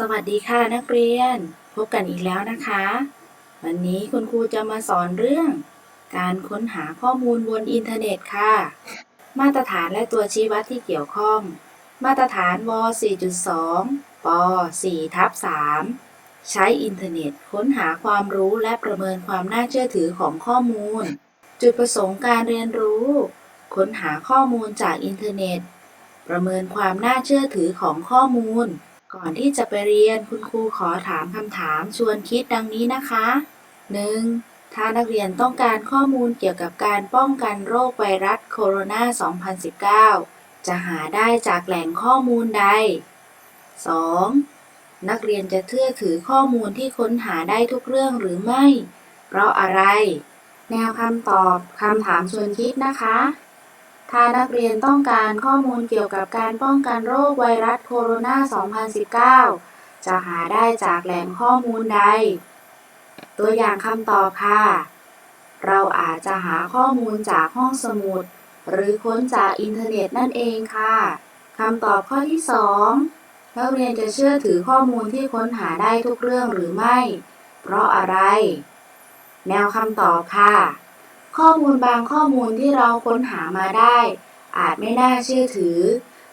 สวัสดีค่ะนักเรียน พบกันอีกแล้วนะคะ วันนี้คุณครูจะมาสอนเรื่อง การค้นหาข้อมูลบนอินเทอร์เน็ตค่ะ มาตรฐานและตัวชี้วัดที่เกี่ยวข้อง มาตรฐานว 4.2 ป 4 ทับ 3 ใช้อินเทอร์เน็ต ค้นหาความรู้และประเมินความน่าเชื่อถือของข้อมูล จุดประสงค์การเรียนรู้ ค้นหาข้อมูลจากอินเทอร์เน็ต ประเมินความน่าเชื่อถือของข้อมูล ก่อนที่จะไปเรียนคุณครูขอถามคำถามชวนคิดดังนี้นะคะ 1. ถ้านักเรียนต้องการข้อมูลเกี่ยวกับการป้องกันโรคไวรัสโคโรนา 2019 จะหาได้จากแหล่งข้อมูลใด 2. นักเรียนจะเชื่อถือข้อมูลที่ค้นหาได้ทุกเรื่องหรือไม่ เพราะอะไร แนวคำตอบคำถามชวนคิดนะคะ ถ้านักเรียนต้องการข้อมูลเกี่ยวกับการป้องกันโรคไวรัสโคโรนา 2019 จะหาได้จากแหล่งข้อมูลใด ตัวอย่างคำตอบค่ะ เราอาจจะหาข้อมูลจากห้องสมุด หรือค้นจากอินเทอร์เน็ตนั่นเองค่ะ คำตอบข้อที่ 2 นักเรียนจะเชื่อถือข้อมูลที่ค้นหาได้ทุกเรื่องหรือไม่ เพราะอะไร แนวคำตอบค่ะ ข้อมูลบางข้อมูลที่เราค้นหามาได้ อาจไม่น่าเชื่อถือ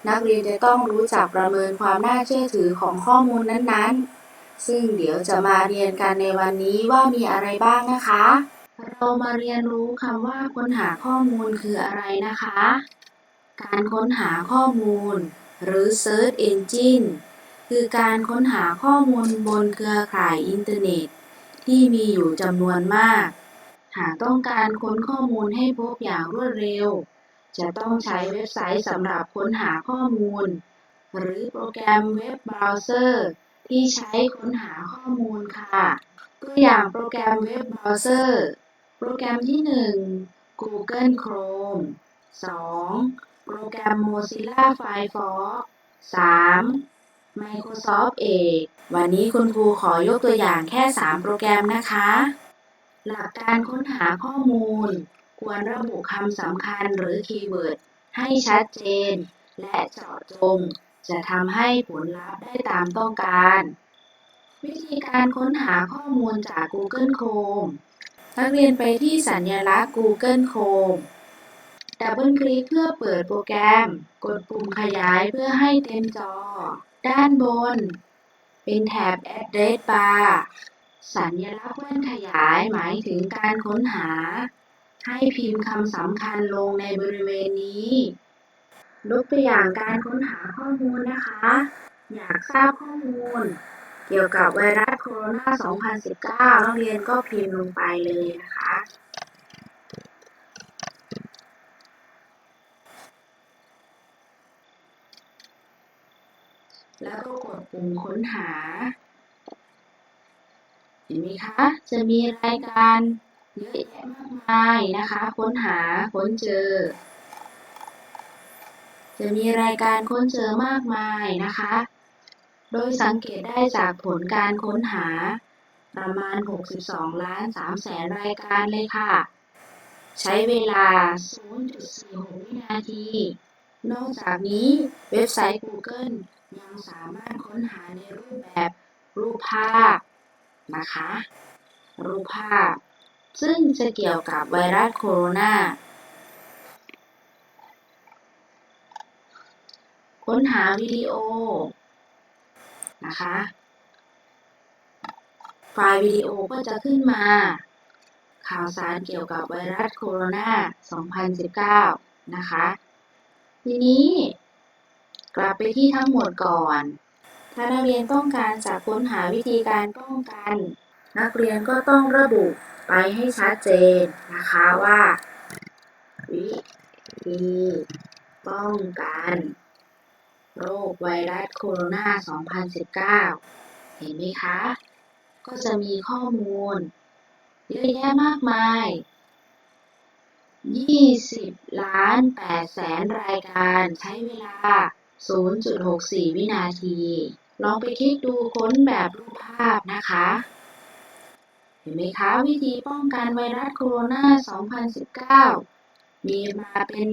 นักเรียนจะต้องรู้จักประเมินความน่าเชื่อถือของข้อมูลนั้นๆ ซึ่งเดี๋ยวจะมาเรียนกันในวันนี้ว่ามีอะไรบ้างนะคะ เรามาเรียนรู้คำว่าค้นหาข้อมูลคืออะไรนะคะ การค้นหาข้อมูล หรือ Search Engine คือการค้นหาข้อมูลบนเครือข่ายอินเทอร์เน็ต ที่มีอยู่จำนวนมาก หากต้องการค้นข้อมูลให้พบอย่างรวดเร็ว จะต้องใช้เว็บไซต์สำหรับค้นหาข้อมูล หรือโปรแกรมเว็บเบราว์เซอร์ ที่ใช้ค้นหาข้อมูลค่ะตัวอย่างโปรแกรมเว็บเบราว์เซอร์ โปรแกรมที่ 1 Google Chrome 2. โปรแกรม Mozilla Firefox 3. Microsoft Edge วันนี้คุณครูขอยกตัวอย่างแค่ 3 โปรแกรมนะคะ หลักการค้นหาข้อมูล ควรระบุคำสำคัญหรือคีย์เวิร์ดให้ชัดเจน และเจาะจง จะทำให้ผลลัพธ์ได้ตามต้องการ วิธีการค้นหาข้อมูลจาก Google Chrome นักเรียนไปที่สัญลักษณ์ Google Chrome ดับเบิลคลิกเพื่อเปิดโปรแกรม กดปุ่มขยายเพื่อให้เต็มจอ ด้านบน เป็นแถบ Address Bar สัญลักษณ์แว่นขยายหมายถึงการค้นหา ให้พิมพ์คำสำคัญลงในบริเวณนี้ยกตัวอย่างการค้นหาข้อมูลนะคะ อยากทราบข้อมูล เกี่ยวกับไวรัสโคโรนา 2019 นักเรียนก็พิมพ์ลงไปเลยนะคะ แล้วก็กดปุ่มค้นหา ห็นไหมคะ จะมีรายการเยอะแยะมากมายนะคะ ค้นหาค้นเจอ จะมีรายการค้นเจอมากมายนะคะ โดยสังเกตได้จากผลการค้นหาประมาณ 62 ล้าน3แสนรายการเลยค่ะ ใช้เวลา 0.46 วินาที นอกจากนี้เว็บไซต์ Google ยังสามารถค้นหาในรูปแบบรูปภาพ นะคะ รูปภาพ ซึ่งจะเกี่ยวกับไวรัสโคโรนาค้นหาวิดีโอ นะคะ ไฟล์วิดีโอก็จะขึ้นมา ข่าวสารเกี่ยวกับไวรัสโคโรนา 2019 นะคะ ทีนี้ กลับไปที่ทั้งหมดก่อน ถ้านักเรียนต้องการจะค้นหาวิธีการป้องกัน นักเรียนก็ต้องระบุไปให้ชัดเจนนะคะว่า วิธีป้องกันโรคไวรัสโคโรนา 2019 เห็นไหมคะ ก็จะมีข้อมูล เยอะแยะมากมาย 20 ล้าน8แสนรายการใช้เวลา 0.64 วินาที ลองไปคลิกดูค้นแบบรูปภาพนะคะ เห็นไหมคะวิธีป้องกันไวรัสโคโรนา 2019 มีมาเป็น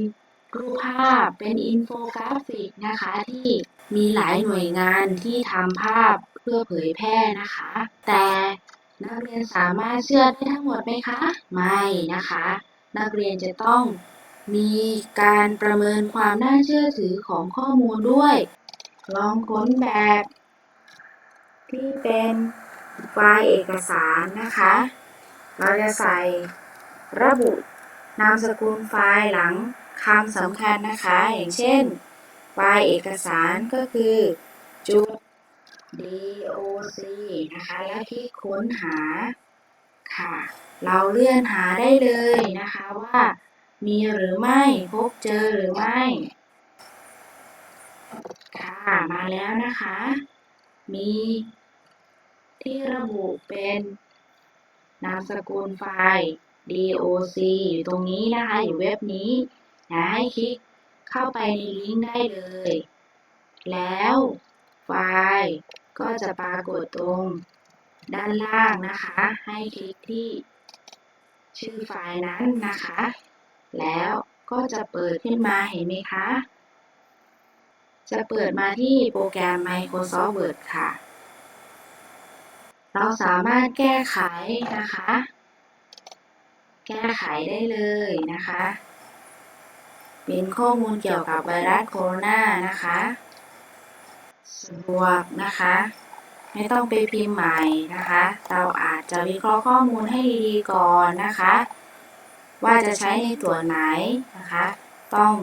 รูปภาพเป็นอินโฟกราฟิกนะคะ ที่มีหลายหน่วยงานที่ทำภาพเพื่อพื่อเผยแพร่นะคะ แต่นักเรียนสามารถเชื่อได้ทั้งหมดไหมคะ ไม่นะคะ นักเรียนจะต้องมีการประเมินความน่าเชื่อถือของข้อมูลด้วย ลองค้นแบบ ที่เป็นไฟล์เอกสารนะคะ เราจะใส่ระบุนามสกุลไฟล์หลังคำสำคัญนะคะ อย่างเช่น ไฟล์เอกสารก็คือจุด doc นะคะ แล้วคลิกค้นหาค่ะ เราเลื่อนหาได้เลยนะคะว่า มีหรือไม่พบเจอหรือไม่ ค่ะ มาแล้วนะคะ มี ที่ระบุเป็นนามสกุลไฟล์ doc อยู่ตรงนี้นะคะ อยู่เว็บนี้นะให้คลิกเข้าไปในลิงก์ได้เลย แล้วไฟล์ก็จะปรากฏตรงด้านล่างนะคะ ให้คลิกที่ชื่อไฟล์นั้นนะคะ แล้วก็จะเปิดขึ้นมาเห็นไหมคะ จะเปิดมาที่โปรแกรม Microsoft Word ค่ะ เราสามารถแก้ไขนะคะ แก้ไขได้เลยนะคะ เป็นข้อมูลเกี่ยวกับไวรัสโคโรนานะคะสะดวกนะคะ ไม่ต้องไปพิมพ์ใหม่นะคะ เราอาจจะวิเคราะห์ข้อมูลให้ดีๆก่อนนะคะ ว่าจะใช้ในตัวไหนนะคะ ต้อง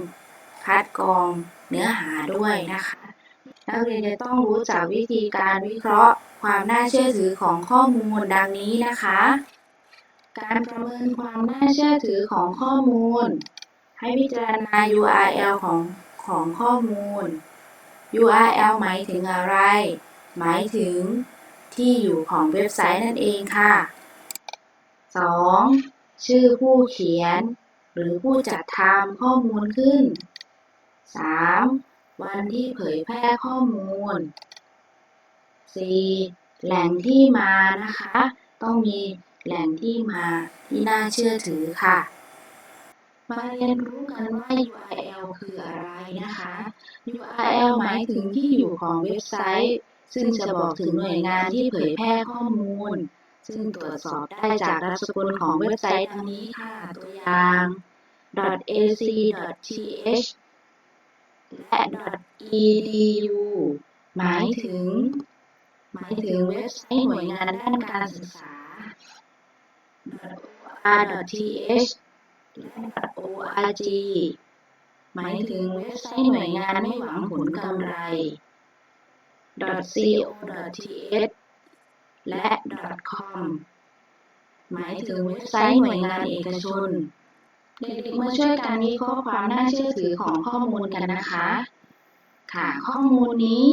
คัดกรองเนื้อหาด้วยนะคะ นักเรียนจะต้องรู้จักวิธีการวิเคราะห์ ความน่าเชื่อถือของข้อมูลดังนี้นะคะ การประเมินความน่าเชื่อถือของข้อมูล ให้พิจารณา URL ของของข้อมูล URL หมายถึงอะไร หมายถึงที่อยู่ของเว็บไซต์นั่นเองค่ะ 2. ชื่อผู้เขียน หรือผู้จัดทำข้อมูลขึ้น 3. วันที่เผยแพร่ข้อมูล 4. แหล่งที่มานะคะ ต้องมีแหล่งที่มาที่น่าเชื่อถือค่ะ มาเรียนรู้กันว่า URL คืออะไรนะคะ URL หมายถึงที่อยู่ของเว็บไซต์ ซึ่งจะบอกถึงหน่วยงานที่เผยแพร่ข้อมูล ซึ่งตรวจสอบได้จากนามสกุลของเว็บไซต์ดังนี้ค่ะ ตัวอย่าง .ac.th และ .edu หมายถึง หมายถึงเว็บไซต์หน่วยงานด้านการศึกษา .or.th และ .org หมายถึงเว็บไซต์หน่วยงานไม่หวังผลกำไร .co.th และ .com หมายถึงเว็บไซต์หน่วยงานเอกชน เด็กๆมาช่วยกันวิเคราะห์ความน่าเชื่อถือของข้อมูลกันนะคะ ค่ะ ข้อมูลนี้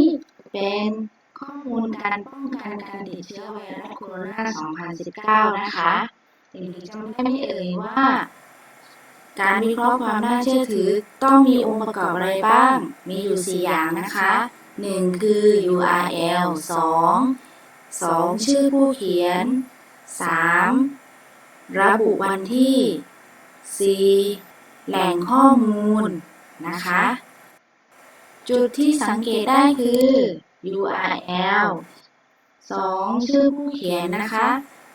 เป็นข้อมูลการป้องกันการติดเชื้อไวรัสโคโรนา 2019 นะคะเด็กๆจำได้ไหมเอ่ยว่า การวิเคราะห์ความน่าเชื่อถือต้องมีองค์ประกอบอะไรบ้าง มีอยู่ 4 อย่างนะคะ 1 คือ URL 2 2 ชื่อผู้เขียน 3. ระบุวันที่ 4. แหล่งข้อมูลนะคะ จุดที่สังเกตได้คือ URL 2 ชื่อผู้เขียนนะคะ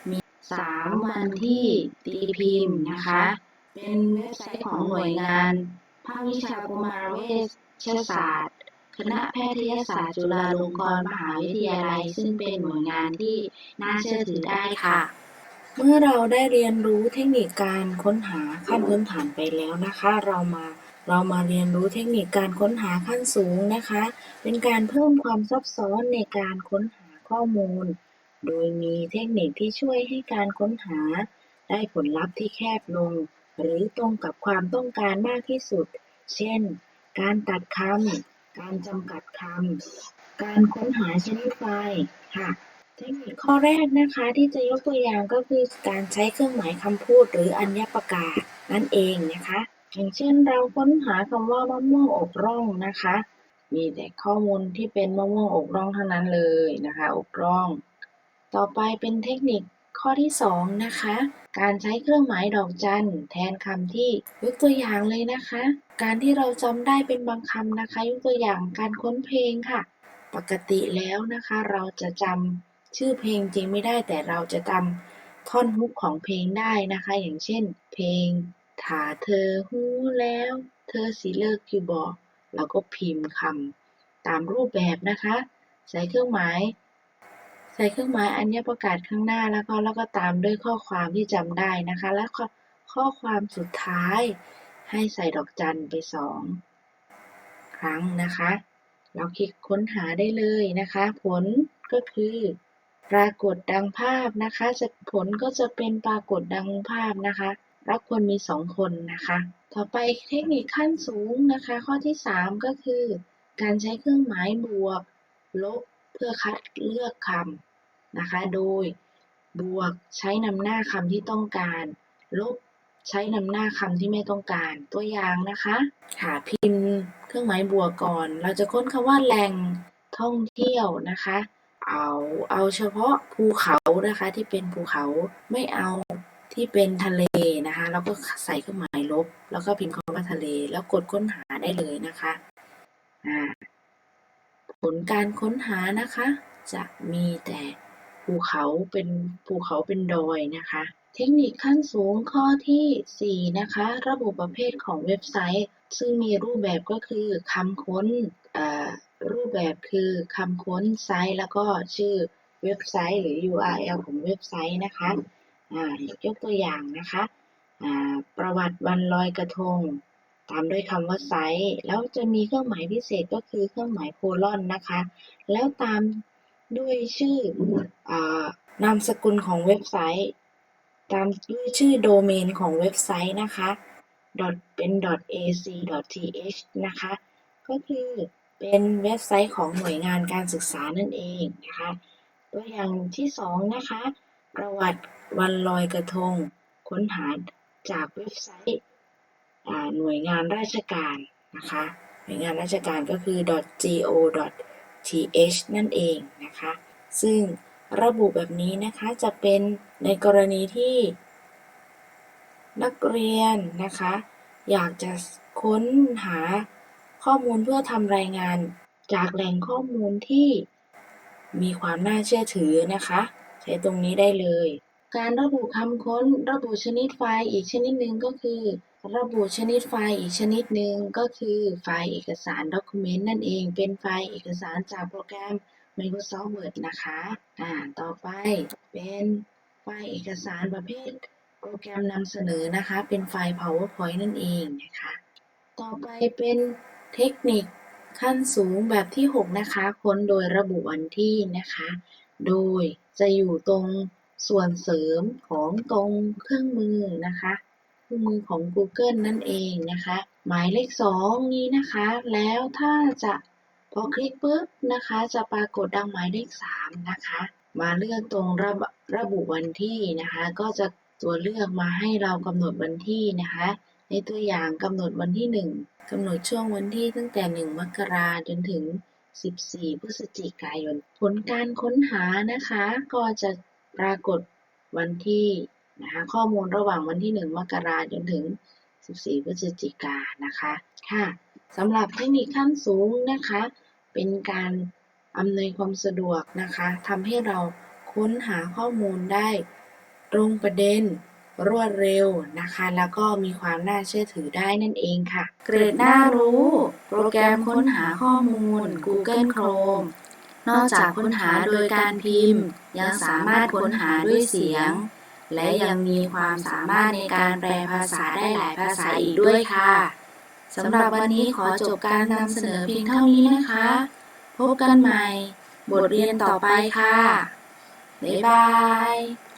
มี 3 วันที่ตีพิมพ์นะคะ เป็นเว็บไซต์ของหน่วยงาน ภาควิชากุมารเวชศาสตร์ คณะแพทยศาสตร์จุฬาลงกรณ์มหาวิทยาลัย ซึ่งเป็นหน่วยงานที่น่าเชื่อถือได้ค่ะ เมื่อเราได้เรียนรู้เทคนิคการค้นหาขั้นพื้นฐานไปแล้วนะคะ เรามาเรามาเรียนรู้เทคนิคการค้นหาขั้นสูงนะคะ เป็นการเพิ่มความซับซ้อนในการค้นหาข้อมูล โดยมีเทคนิคที่ช่วยให้การค้นหา ได้ผลลัพธ์ที่แคบลง หรือตรงกับความต้องการมากที่สุด เช่น การตัดคำ การจำกัดคำ การค้นหาชนิดไฟล์ค่ะ เทคนิคข้อแรกนะคะที่จะยกตัวอย่างก็คือการใช้เครื่องหมายคำพูดหรืออัญญประกาศนั่นเองนะคะ อย่างเช่นเราค้นหาคำว่ามะม่วงอกร่องนะคะ มีแต่ข้อมูลที่เป็นมะม่วงอกร่องเท่านั้นเลยนะคะอกร่อง ต่อไปเป็นเทคนิคข้อที่สองนะคะ การใช้เครื่องหมายดอกจันแทนคำที่ยกตัวอย่างเลยนะคะ การที่เราจำได้เป็นบางคำนะคะ ยกตัวอย่างการค้นเพลงค่ะ ปกติแล้วนะคะ เราจะจำ ชื่อเพลงจริงไม่ได้แต่เราจะจำท่อนฮุกของเพลงได้นะคะ อย่างเช่น เพลงถ้าเธอหูแล้ว เธอสิเลิกอยู่บอกเราก็พิมพ์คำตามรูปแบบนะคะ ใส่เครื่องหมาย ใส่เครื่องหมายอัญญประกาศข้างหน้าแล้วก็แล้วก็ตามด้วยข้อความที่จำได้นะคะ แล้วก็ข้อความสุดท้ายให้ใส่ดอกจันไปสองครั้งนะคะ เราคลิกค้นหาได้เลยนะคะ ผลก็คือ ปรากฏดังภาพนะคะจะผลก็จะเป็นปรากฏดังภาพนะคะรับควรมีสองคนนะคะ ต่อไปเทคนิคขั้นสูงนะคะ ข้อที่ 3 ก็คือ การใช้เครื่องหมายบวก ลบเพื่อคัดเลือกคำนะคะ โดยบวกใช้นำหน้าคำที่ต้องการ ลบใช้นำหน้าคำที่ไม่ต้องการ ตัวอย่างนะคะค่ะพิมพ์ เครื่องหมายบวกก่อน เราจะค้นคำว่าแหล่งท่องเที่ยวนะคะ เอาเอาเฉพาะภูเขานะคะที่เป็นภูเขาไม่เอาที่เป็นทะเลนะคะ แล้วก็ใส่เครื่องหมายลบ แล้วก็พิมพ์คำว่าทะเล แล้วกดค้นหาได้เลยนะคะผลการค้นหานะคะ จะมีแต่ภูเขาเป็นภูเขาเป็นดอยนะคะ เทคนิคขั้นสูงข้อที่ 4 นะคะ ระบุประเภทของเว็บไซต์ ซึ่งมีรูปแบบก็คือคำค้น รูปแบบคือคำค้นไซต์แล้วก็ชื่อเว็บไซต์หรือ URL ของเว็บไซต์นะคะอ่ายกตัวอย่างนะคะอ่าประวัติวันลอยกระทง ตามด้วยคำว่าไซต์แล้วจะมีเครื่องหมายพิเศษก็คือเครื่องหมายโคลอนนะคะ แล้วตามด้วยชื่ออานามสกุลของเว็บไซต์ ตามด้วยชื่อโดเมนของเว็บไซต์นะคะ เป็น .ac.th นะคะ ก็คือ เป็นเว็บไซต์ของหน่วยงานการศึกษานั่นเองนะคะ ตัวอย่างที่สองนะคะ ประวัติวันลอยกระทง ค้นหาจากเว็บไซต์หน่วยงานราชการนะคะ หน่วยงานราชการก็คือ .go.th นั่นเองนะคะ ซึ่งระบุแบบนี้นะคะจะเป็นในกรณีที่ นักเรียนนะคะ อยากจะค้นหา ข้อมูลเพื่อทำรายงานจากแหล่งข้อมูลที่มีความน่าเชื่อถือนะคะ ใช้ตรงนี้ได้เลย การระบุคำค้น ระบุชนิดไฟล์อีกชนิดหนึ่งก็คือ ระบุชนิดไฟล์อีกชนิดหนึ่งก็คือ ไฟล์เอกสาร document นั่นเอง เป็นไฟล์เอกสารจากโปรแกรม Microsoft Word นะคะ อ่า ต่อไปเป็นไฟล์เอกสารประเภท โปรแกรมนำเสนอนะคะ เป็นไฟล์ PowerPoint นั่นเองนะคะ ต่อไปเป็น เทคนิคขั้นสูงแบบที่ 6 นะคะ ค้นโดยระบุวันที่นะคะ โดยจะอยู่ตรงส่วนเสริมของตรงเครื่องมือนะคะ เครื่องมือของ Google นั่นเองนะคะ หมายเลข 2 นี้นะคะ แล้วถ้าจะพอคลิกปุ๊บนะคะ จะปรากฏดังหมายเลข 3 นะคะ มาเลือกตรงระบระบุวันที่นะคะ ก็จะตัวเลือกมาให้เรากำหนดวันที่นะคะ ในตัวอย่างกำหนดวันที่ 1กำหนดช่วงวันที่ตั้งแต่ 1 มกราจนถึง 14 พฤศจิกายน ผลการค้นหานะคะ ก็จะปรากฏวันที่นะคะข้อมูลระหว่างวันที่ 1 มกราจนถึง 14 พฤศจิกานนะคะค่ะสำหรับเทคนิคขั้นสูงนะคะ เป็นการอำนวยความสะดวกนะคะทำให้เราค้นหาข้อมูลได้ตรงประเด็น รวดเร็วนะคะ แล้วก็มีความน่าเชื่อถือได้นั่นเองค่ะ เกรดน่ารู้ โปรแกรมค้นหาข้อมูล Google Chrome นอกจากค้นหาโดยการพิมพ์ ยังสามารถค้นหาด้วยเสียง และยังมีความสามารถในการแปลภาษาได้หลายภาษาอีกด้วยค่ะสำหรับวันนี้ขอจบการนำเสนอเพียงเท่านี้นะคะ พบกันใหม่ บทเรียนต่อไปค่ะ บ๊ายบาย